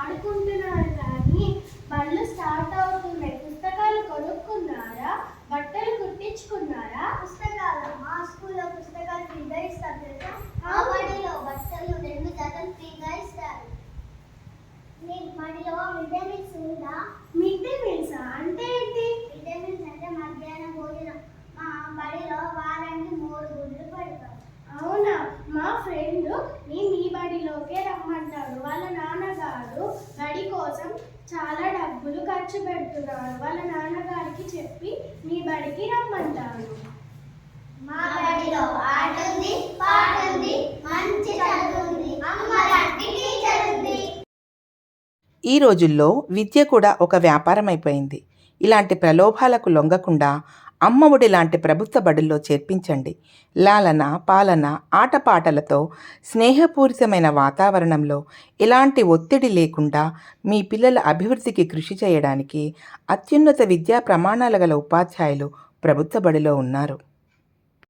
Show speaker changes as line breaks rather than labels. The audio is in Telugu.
ఆడుకుంటున్నారు కానీ బండ్లు స్టార్ట్ అవుతున్నాయి పుస్తకాలు కొనుక్కున్నారా? బట్టలు కుట్టించుకున్నారా?
పుస్తకాలు. మా స్కూల్లో పుస్తకాలు ఫ్రీగా ఇస్తారు తెలుసా?
బడిలో
బట్టలు రెండు జతలు ఫ్రీగా ఇస్తారు. మీ బడిలో మిడ్ డే మీల్స్ ఉందా?
మిడ్ డే మీల్స్ అంటే ఏంటి?
మిడ్ డే మీల్స్ అంటే మధ్యాహ్నం భోజనం. మా బడిలో వారానికి మూడు గుడ్లు పడతాం.
అవునా? మా ఫ్రెండ్ చాలా డబ్బులు ఖర్చు పెడుతున్నాను వాళ్ళ నాన్నగారికి చెప్పి మీ బడికి రమ్మంటాను
మా బడిలో
ఆటుంది
పాటుంది మంచి చదువుంది. అమ్మ లాంటి టీచర్ ఉంది. ఈ
రోజుల్లో విద్య కూడా ఒక వ్యాపారం అయిపోయింది ఇలాంటి ప్రలోభాలకు లొంగకుండా అమ్మఒడి లాంటి ప్రభుత్వ బడుల్లో చేర్పించండి. లాలన పాలన ఆటపాటలతో స్నేహపూరితమైన వాతావరణంలో ఎలాంటి ఒత్తిడి లేకుండా మీ పిల్లల అభివృద్ధికి కృషి చేయడానికి అత్యున్నత విద్యా ప్రమాణాలు గల ఉపాధ్యాయులు ప్రభుత్వ బడిలో ఉన్నారు.